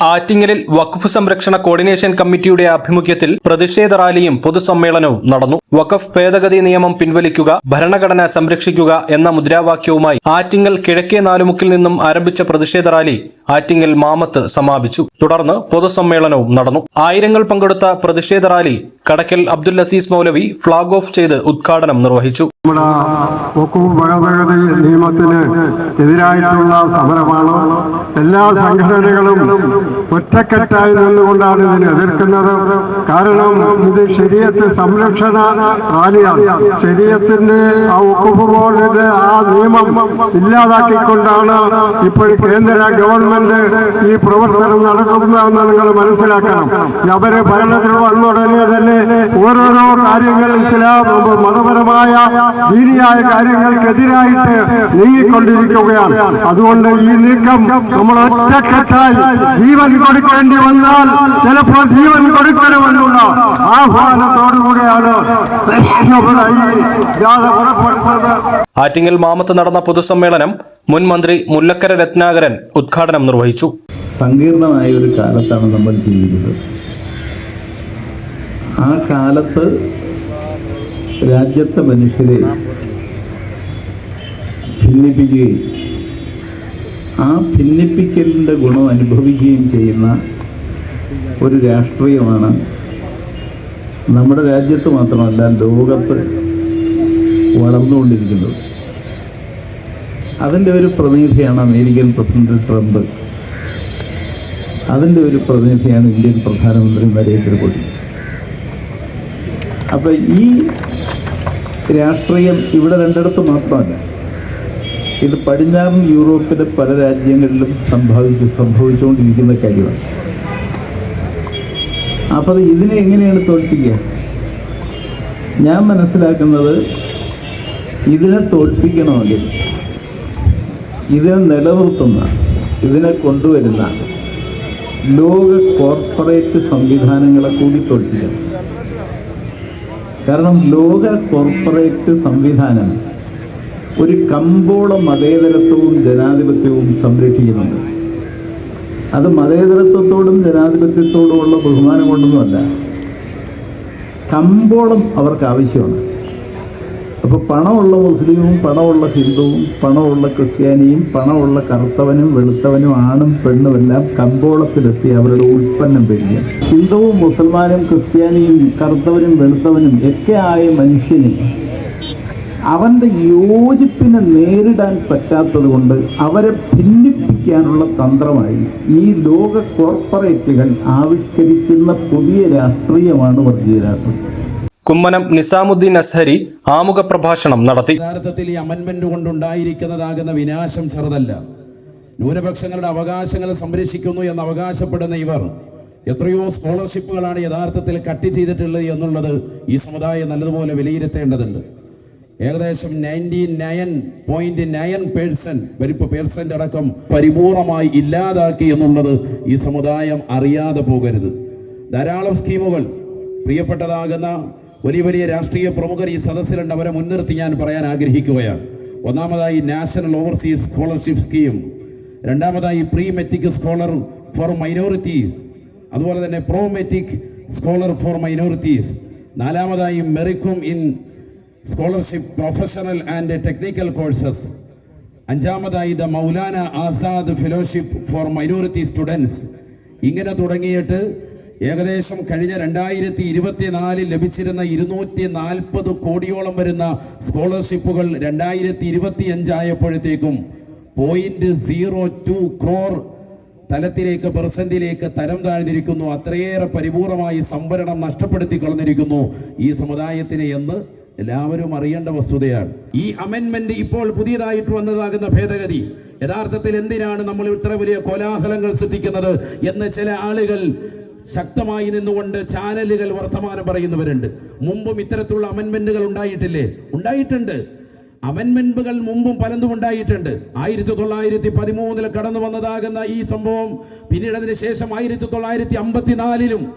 ആറ്റിങ്ങലിൽ വഖഫ് സംരക്ഷണ കോർഡിനേഷൻ കമ്മിറ്റിയുടെ ആഭിമുഖ്യത്തിൽ പ്രതിഷേധ റാലിയും പൊതുസമ്മേളനവും നടന്നു. വഖഫ് ഭേദഗതി നിയമം പിൻവലിക്കുക ഭരണഘടന സംരക്ഷിക്കുക എന്ന മുദ്രാവാക്യവുമായി ആറ്റിങ്ങൽ കിഴക്കേ നാലുമുക്കിൽ നിന്നും ആരംഭിച്ച പ്രതിഷേധ റാലി ആറ്റിങ്ങൽ മാമത്ത് സമാപിച്ചു. തുടർന്ന് പൊതുസമ്മേളനവും നടന്നു. ആയിരങ്ങൾ പങ്കെടുത്ത പ്രതിഷേധ റാലി കടക്കൽ അബ്ദുൽ അസീസ് മൗലവി ഫ്ളാഗ് ഓഫ് ചെയ്ത് ഉദ്ഘാടനം നിർവഹിച്ചു. നമ്മുടെ ഭേദഗതി നിയമത്തിന് എതിരായിട്ടുള്ള സമരമാണ്. എല്ലാ സംഘടനകളും ഒറ്റക്കെട്ടായി നിന്നുകൊണ്ടാണ് ഇതിനെ എതിർക്കുന്നത്. കാരണം ഇത് ശരീരത്തെ സംരക്ഷണ റാലിയാണ്. ശരീരത്തിന്റെ ആ വഖഫ് ബോർഡിന്റെ ആ നിയമം ഇല്ലാതാക്കിക്കൊണ്ടാണ് ഇപ്പോൾ കേന്ദ്ര ഗവൺമെന്റ് ഈ പ്രവർത്തനം നടത്തുന്നതെന്ന് നിങ്ങൾ മനസ്സിലാക്കണം. അവർ ഭരണത്തിൽ വന്നുടനെ തന്നെ ഓരോരോ കാര്യങ്ങൾ ഇസ്ലാം മതപരമായ ദീനിയായ കാര്യങ്ങൾക്കെതിരായിട്ട് നീങ്ങിക്കൊണ്ടിരിക്കുകയാണ്. അതുകൊണ്ട് ഈ നീക്കം നമ്മൾ ഒറ്റക്കെട്ടായി ജീവൻ കൊടുക്കേണ്ടി വന്നാൽ ചിലപ്പോൾ ജീവൻ കൊടുക്കണമെന്നുള്ള ആഹ്വാനത്തോടുകൂടിയാണ് ആറ്റിങ്ങൽ മാമത്ത് നടന്ന പൊതുസമ്മേളനം മുൻ മന്ത്രി മുല്ലക്കര രത്നാകരൻ ഉദ്ഘാടനം നിർവഹിച്ചു. സങ്കീർണമായ ഒരു കാലത്താണ് നമ്മൾ ജീവിക്കുന്നത്. ആ കാലത്ത് രാജ്യത്തെ മനുഷ്യരെ ഭിന്നിപ്പിക്കുകയും ആ ഭിന്നിപ്പിക്കലിന്റെ ഗുണം അനുഭവിക്കുകയും ചെയ്യുന്ന ഒരു രാഷ്ട്രീയമാണ് നമ്മുടെ രാജ്യത്ത് മാത്രമല്ല ലോകത്ത് വളർന്നുകൊണ്ടിരിക്കുന്നത്. അതിന്റെ ഒരു പ്രതിനിധിയാണ് അമേരിക്കൻ പ്രസിഡന്റ് ട്രംപ്. അതിന്റെ ഒരു പ്രതിനിധിയാണ് ഇന്ത്യൻ പ്രധാനമന്ത്രി നരേന്ദ്രമോദി. അപ്പം ഈ രാഷ്ട്രീയം ഇവിടെ രണ്ടിടത്ത് മാത്രമല്ല. ഇത് പടിഞ്ഞാറൻ യൂറോപ്പിലെ പല രാജ്യങ്ങളിലും സംഭവിച്ചു സംഭവിച്ചുകൊണ്ടിരിക്കുന്ന കാര്യമാണ്. അപ്പോൾ ഇതിനെ എങ്ങനെയാണ് തോൽപ്പിക്കുക? ഞാൻ മനസ്സിലാക്കുന്നത് ഇതിനെ തോൽപ്പിക്കണമെങ്കിൽ ഇതിനെ നിലനിർത്തുന്ന ഇതിനെ കൊണ്ടുവരുന്ന ലോക കോർപ്പറേറ്റ് സംവിധാനങ്ങളെ കൂടി തോൽപ്പിക്കണം. കാരണം ലോക കോർപ്പറേറ്റ് സംവിധാനം ഒരു കമ്പോള മതേതരത്വവും ജനാധിപത്യവും സംരക്ഷിക്കുന്നുണ്ട്. അത് മതേതരത്വത്തോടും ജനാധിപത്യത്തോടുമുള്ള ബഹുമാനം കൊണ്ടൊന്നുമല്ല. കമ്പോളം അവർക്ക് ആവശ്യമാണ്. അപ്പോൾ പണമുള്ള മുസ്ലിമും പണമുള്ള ഹിന്ദുവും പണമുള്ള ക്രിസ്ത്യാനിയും പണമുള്ള കറുത്തവനും വെളുത്തവനും ആണും പെണ്ണും എല്ലാം കമ്പോളത്തിലെത്തി അവരുടെ ഉൽപ്പന്നം പിടിക്കുക ഹിന്ദുവും മുസൽമാനും ക്രിസ്ത്യാനിയും കറുത്തവനും വെളുത്തവനും ഒക്കെ ആയ മനുഷ്യന് അവന്റെ യോജിപ്പിനെ നേരിടാൻ പറ്റാത്തത് കൊണ്ട് അവരെ ഭിന്നിപ്പിക്കാനുള്ള തന്ത്രമായി ഈ ലോക കോർപ്പറേറ്റുകൾ ആവിഷ്കരിക്കുന്ന പുതിയ രാഷ്ട്രീയമാണ് വർഗീയ രാഷ്ട്രീയം കുമ്മനം നിസാമുദ്ദീൻ അസ്ഹരി ആമുഖ പ്രഭാഷണം നടത്തി. യഥാർത്ഥത്തിൽ ഈ അമൻമെന്റ് കൊണ്ടുണ്ടായിരിക്കുന്നതാകുന്ന വിനാശം ചെറുതല്ല. ന്യൂനപക്ഷങ്ങളുടെ അവകാശങ്ങൾ സംരക്ഷിക്കുന്നു എന്ന് അവകാശപ്പെടുന്ന ഇവർ എത്രയോ സ്കോളർഷിപ്പുകളാണ് യഥാർത്ഥത്തിൽ കട്ട് ചെയ്തിട്ടുള്ളത് എന്നുള്ളത് ഈ സമുദായം നല്ലതുപോലെ വിലയിരുത്തേണ്ടതുണ്ട്. ഏകദേശം ninety nine point nine percent വലിപ്പ percent അടക്കം പരിപൂർണമായി ഇല്ലാതാക്കി എന്നുള്ളത് ഈ സമുദായം അറിയാതെ പോകരുത്. ധാരാളം സ്കീമുകൾ പ്രിയപ്പെട്ടതാകുന്ന വലിയ വലിയ രാഷ്ട്രീയ പ്രമുഖർ ഈ സദസ്സിലുണ്ട്. അവരെ മുൻനിർത്തി ഞാൻ പറയാൻ ആഗ്രഹിക്കുകയാണ്. ഒന്നാമതായി നാഷണൽ ഓവർസീസ് സ്കോളർഷിപ്പ് സ്കീം. രണ്ടാമതായി pre matric scholar for minorities. അതുപോലെ തന്നെ pro matric scholar for minorities. നാലാമതായി മെറിക്കും in scholarship professional and technical courses. അഞ്ചാമതായി the Maulana Azad fellowship for minority students. ഇങ്ങനെ തുടങ്ങിയിട്ട് ഏകദേശം കഴിഞ്ഞ രണ്ടായിരത്തി ഇരുപത്തിനാലിൽ ലഭിച്ചിരുന്ന ഇരുന്നൂറ്റി നാൽപ്പത് കോടിയോളം വരുന്ന സ്കോളർഷിപ്പുകൾ രണ്ടായിരത്തി ഇരുപത്തി അഞ്ചായപ്പോഴത്തേക്കും പോയിന്റ് സീറോ ടു ക്രോർ തലത്തിലേക്ക് പെർസെന്റിലേക്ക് തരം താഴ്ന്നിരിക്കുന്നു. അത്രയേറെ പരിപൂർണമായി സംവരണം നഷ്ടപ്പെടുത്തി കളഞ്ഞിരിക്കുന്നു ഈ സമുദായത്തിന് എന്ന് എല്ലാവരും അറിയേണ്ട വസ്തുതയാണ്. ഈ അമെന്മെന്റ് ഇപ്പോൾ പുതിയതായിട്ട് വന്നതാകുന്ന ഭേദഗതി. യഥാർത്ഥത്തിൽ എന്തിനാണ് നമ്മൾ ഇത്ര വലിയ കോലാഹലങ്ങൾ സൃഷ്ടിക്കുന്നത് എന്ന് ചില ആളുകൾ ശക്തമായി നിന്നുകൊണ്ട് ചാനലുകൾ വർത്തമാനം പറയുന്നവരുണ്ട്. മുമ്പും ഇത്തരത്തിലുള്ള അമെന്മെന്റുകൾ ഉണ്ടായിട്ടില്ലേ? ഉണ്ടായിട്ടുണ്ട്. അമെന്മെന്റുകൾ മുമ്പും പലതും ഉണ്ടായിട്ടുണ്ട്. ആയിരത്തി തൊള്ളായിരത്തി പതിമൂന്നിൽ കടന്നു വന്നതാകുന്ന ഈ സംഭവം പിന്നീട് അതിന് ശേഷം ആയിരത്തി തൊള്ളായിരത്തി അമ്പത്തിനാലിലും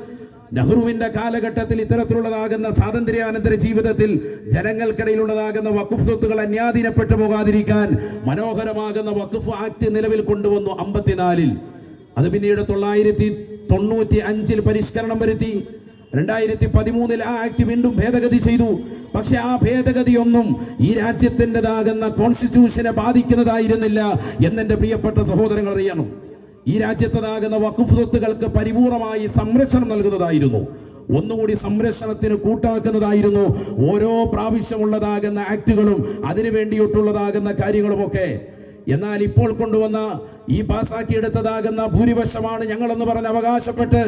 നെഹ്റുവിന്റെ കാലഘട്ടത്തിൽ ഇത്തരത്തിലുള്ളതാകുന്ന സ്വാതന്ത്ര്യാനന്തര ജീവിതത്തിൽ ജനങ്ങൾക്കിടയിലുള്ളതാകുന്ന വഖഫ് സ്വത്തുകൾ അന്യാധീനപ്പെട്ടു പോകാതിരിക്കാൻ മനോഹരമാകുന്ന വഖഫ് ആക്ട് നിലവിൽ കൊണ്ടുവന്നു അമ്പത്തിനാലിൽ. അത് പിന്നീട് തൊള്ളായിരത്തി തൊണ്ണൂറ്റി അഞ്ചിൽ പരിഷ്കരണം വരുത്തി. രണ്ടായിരത്തി പതിമൂന്നിൽ ആ ആക്ട് വീണ്ടും ഭേദഗതി ചെയ്തു. പക്ഷെ ആ ഭേദഗതിയൊന്നും ഈ രാജ്യത്തിന്റെതാകുന്ന കോൺസ്റ്റിറ്റ്യൂഷനെ ബാധിക്കുന്നതായിരുന്നില്ല എന്നെന്റെ പ്രിയപ്പെട്ട സഹോദരങ്ങൾ അറിയണം. ഈ രാജ്യത്തതാകുന്ന വഖഫ് സ്വത്തുകൾക്ക് പരിപൂർണമായി സംരക്ഷണം നൽകുന്നതായിരുന്നു. ഒന്നുകൂടി സംരക്ഷണത്തിന് കൂട്ടാക്കുന്നതായിരുന്നു ഓരോ പ്രാവശ്യമുള്ളതാകുന്ന ആക്റ്റുകളും അതിനു വേണ്ടിയിട്ടുള്ളതാകുന്ന കാര്യങ്ങളുമൊക്കെ. എന്നാൽ ഇപ്പോൾ കൊണ്ടുവന്ന ഈ പാസാക്കിയെടുത്തതാകുന്ന ഭൂരിപക്ഷമാണ് ഞങ്ങളെന്ന് പറഞ്ഞ് അവകാശപ്പെട്ട്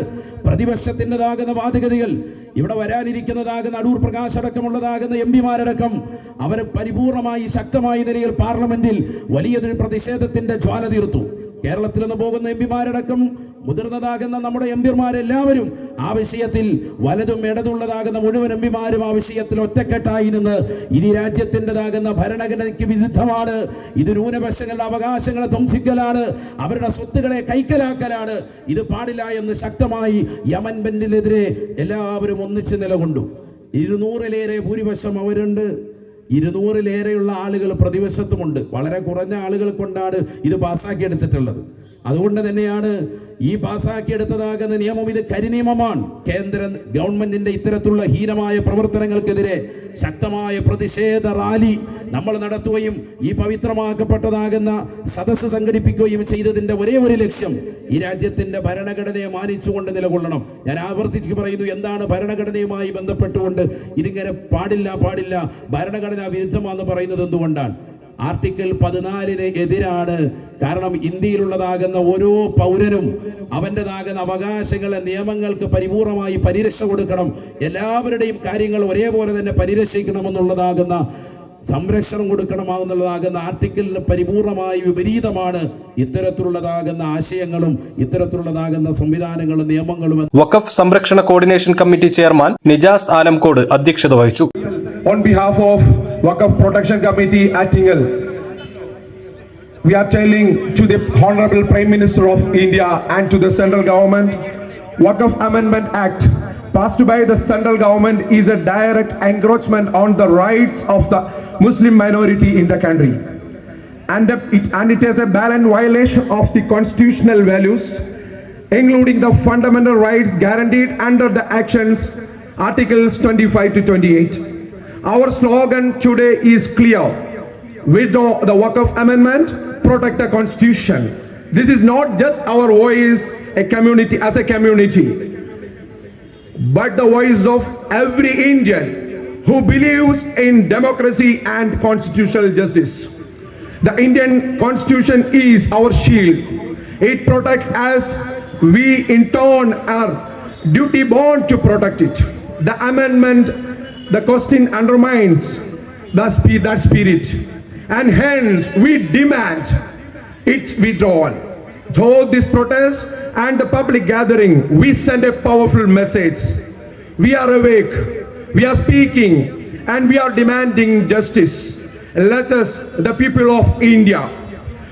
പ്രതിപക്ഷത്തിന്റെതാകുന്ന വാദഗതികൾ ഇവിടെ വരാനിരിക്കുന്നതാകുന്ന അടൂർ പ്രകാശ് അടക്കമുള്ളതാകുന്ന എം പിമാരടക്കം അവർ പരിപൂർണമായി ശക്തമായ നിലയിൽ പാർലമെന്റിൽ വലിയൊരു പ്രതിഷേധത്തിന്റെ ജ്വാല തീർത്തു. കേരളത്തിൽ നിന്ന് പോകുന്ന എം പിമാരടക്കം മുതിർന്നതാകുന്ന നമ്മുടെ എം പിമാരെല്ലാവരും ആ വിഷയത്തിൽ വലതും ഇടതുള്ളതാകുന്ന മുഴുവൻ എം പിമാരും ആ വിഷയത്തിൽ ഒറ്റക്കെട്ടായി നിന്ന് ഈ രാജ്യത്തിന്റെതാകുന്ന ഭരണഘടനയ്ക്ക് വിരുദ്ധമാണ്. ഇത് ന്യൂനപക്ഷങ്ങളുടെ അവകാശങ്ങളെ ധ്വംസിക്കലാണ്. അവരുടെ സ്വത്തുകളെ കൈക്കലാക്കലാണ്. ഇത് പാടില്ല എന്ന് ശക്തമായി യമൻ ബെന്നിനെതിരെ എല്ലാവരും ഒന്നിച്ച് നിലകൊണ്ടു. ഇരുന്നൂറിലേറെ ഭൂരിപക്ഷം അവരുണ്ട്. ഇരുന്നൂറിലേറെയുള്ള ആളുകൾ പ്രതിവശത്തുമുണ്ട് വളരെ കുറഞ്ഞ ആളുകൾ കൊണ്ടാണ് ഇത് പാസ്സാക്കിയെടുത്തിട്ടുള്ളത്. അതുകൊണ്ട് തന്നെയാണ് ഈ പാസാക്കിയെടുത്തതാകുന്ന നിയമം ഇത് കരിനിയമമാണ്. കേന്ദ്ര ഗവൺമെന്റിന്റെ ഇത്തരത്തിലുള്ള ഹീനമായ പ്രവർത്തനങ്ങൾക്കെതിരെ ശക്തമായ പ്രതിഷേധ റാലി നമ്മൾ നടത്തുകയും ഈ പവിത്രമാക്കപ്പെട്ടതാകുന്ന സദസ്സ് സംഘടിപ്പിക്കുകയും ചെയ്തതിന്റെ ഒരേ ഒരു ലക്ഷ്യം ഈ രാജ്യത്തിന്റെ ഭരണഘടനയെ മാനിച്ചുകൊണ്ട് നിലകൊള്ളണം. ഞാൻ ആവർത്തിച്ച് പറയുന്നു എന്താണ് ഭരണഘടനയുമായി ബന്ധപ്പെട്ടുകൊണ്ട് ഇതിങ്ങനെ പാടില്ല പാടില്ല ഭരണഘടനാ വിരുദ്ധമാണെന്ന് പറയുന്നത് എന്തുകൊണ്ടാണ്? ആർട്ടിക്കിൾ പതിനാലിന് എതിരാണ്. കാരണം ഇന്ത്യയിലുള്ളതാകുന്ന ഓരോ പൗരനും അവന്റെതാകുന്ന അവകാശങ്ങളെ നിയമങ്ങൾക്ക് പരിപൂർണമായി പരിരക്ഷ കൊടുക്കണം. എല്ലാവരുടെയും കാര്യങ്ങൾ ഒരേപോലെ തന്നെ പരിരക്ഷിക്കണമെന്നുള്ളതാകുന്ന സംരക്ഷണം കൊടുക്കണമെന്നുള്ളതാകുന്ന ആർട്ടിക്കിളിന് പരിപൂർണമായി വിപരീതമാണ് ഇത്തരത്തിലുള്ളതാകുന്ന ആശയങ്ങളും ഇത്തരത്തിലുള്ളതാകുന്ന സംവിധാനങ്ങളും നിയമങ്ങളും വഖഫ് സംരക്ഷണ coordination committee chairman Nijas Alamcode അധ്യക്ഷത വഹിച്ചു. On behalf of Waqf Protection Committee at Tingal, we are telling to the Honorable Prime Minister of India and to the central government, Waqf Amendment Act passed by the central government is a direct encroachment on the rights of the Muslim minority in the country. And it, and it is a blatant violation of the constitutional values, including the fundamental rights guaranteed under the actions Articles 25 to 28. Our slogan today is clear. Withdraw the Waqf Amendment, protect the Constitution. This is not just our voice a community as a community, but the voice of every Indian who believes in democracy and constitutional justice. The Indian Constitution is our shield. It protects us. We in turn are duty bound to protect it. The amendment, the question undermines the that spirit, and hence we demand its withdrawal. Through this protest and the public gathering, we send a powerful message. We are awake, we are speaking, and we are demanding justice. Let us, the people of India,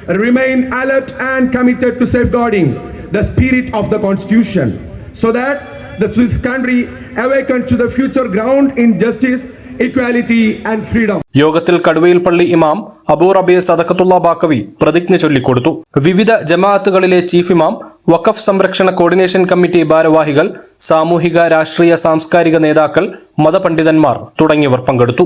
remain alert and committed to safeguarding the spirit of the Constitution so that the Swiss country awakens to the future ground in justice, equality, and freedom. യോഗത്തിൽ കടുവയിൽ പള്ളി ഇമാം അബൂ റബിയ സദക്കത്തുള്ള ബാക്കവി പ്രതിജ്ഞ ചൊല്ലിക്കൊടുത്തു വിവിധ ജമാഅത്തുകളിലെ chief ഇമാം വഖഫ് സംരക്ഷണ coordination committee ഭാരവാഹികൾ സാമൂഹിക രാഷ്ട്രീയ സാംസ്കാരിക നേതാക്കൾ മതപണ്ഡിതന്മാർ തുടങ്ങിയവർ പങ്കെടുത്തു